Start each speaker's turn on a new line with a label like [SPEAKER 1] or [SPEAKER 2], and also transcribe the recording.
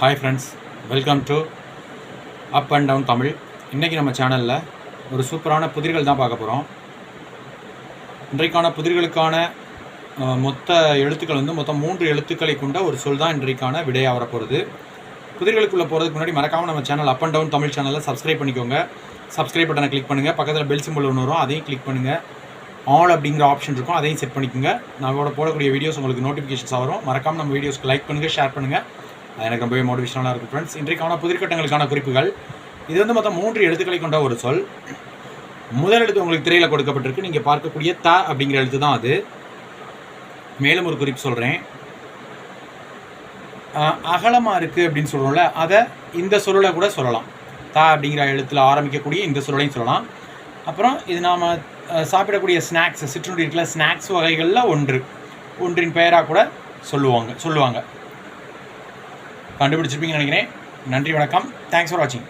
[SPEAKER 1] Hi friends welcome to up and down Tamil இன்றைக்கி நம்ம சேனலில் ஒரு சூப்பரான புதிர்கள் தான் பார்க்க போகிறோம் இன்றைக்கான புதிர்களுக்கான மொத்த எழுத்துக்கள் வந்து மொத்தம் மூன்று எழுத்துக்களை கொண்ட ஒரு சொல் தான் இன்றைக்கான விடையாக வரப்போகிறது புதிர்களுக்குள்ளே போகிறதுக்கு முன்னாடி மறக்காமல் நம்ம channel up and down Tamil சேனலை சப்ஸ்கிரைப் பண்ணிக்கோங்க. சப்ஸ்கிரைப் பட்டனை கிளிக் பண்ணுங்கள் பக்கத்தில் பெல் சிம்பிள் ஒன்று வரும் அதையும் கிளிக் பண்ணுங்கள் ஆல் அப்படிங்கிற ஆப்ஷன் இருக்கும் அதையும் செட் பண்ணிக்கோங்க. நம்மளோட போடக்கூடிய வீடியோஸ் உங்களுக்கு நோட்டிஃபிகேஷன்ஸாக வரும். மறக்காமல் நம்ம வீடியோஸ்க்கு லைக் பண்ணுங்கள் ஷேர் பண்ணுங்கள் எனக்கு ரொம்பவே மோட்டிவேஷனலாக இருக்கும் ஃப்ரெண்ட்ஸ் இன்றைக்கான புதிர்கட்டங்களுக்கான குறிப்புகள். இது வந்து மொத்தம் மூன்று எழுத்துக்களை கொண்ட ஒரு சொல். முதல் எழுத்து உங்களுக்கு திரையில் கொடுக்கப்பட்டிருக்கு. நீங்கள் பார்க்கக்கூடிய த அப்படிங்கிற எழுத்து தான் அது. மேலும் ஒரு குறிப்பு சொல்கிறேன் அகலமாக இருக்குது அப்படின்னு சொல்கிறோம்ல அதை இந்த சொல்லை கூட சொல்லலாம். த அப்படிங்கிற எழுத்தில் ஆரம்பிக்கக்கூடிய இந்த சொல்லலையும் சொல்லலாம். அப்புறம் இது நாம் சாப்பிடக்கூடிய ஸ்நாக்ஸ் சிற்றுண்டி இருக்குல்ல ஸ்நாக்ஸ் வகைகளில் ஒன்று. ஒன்றின் பெயராக கூட சொல்லுவாங்க சொல்லுவாங்க. கண்டுபிடிச்சிருப்பீங்கன்னு நினைக்கிறேன். நன்றி வணக்கம். தேங்க்ஸ் ஃபார் வாட்சிங்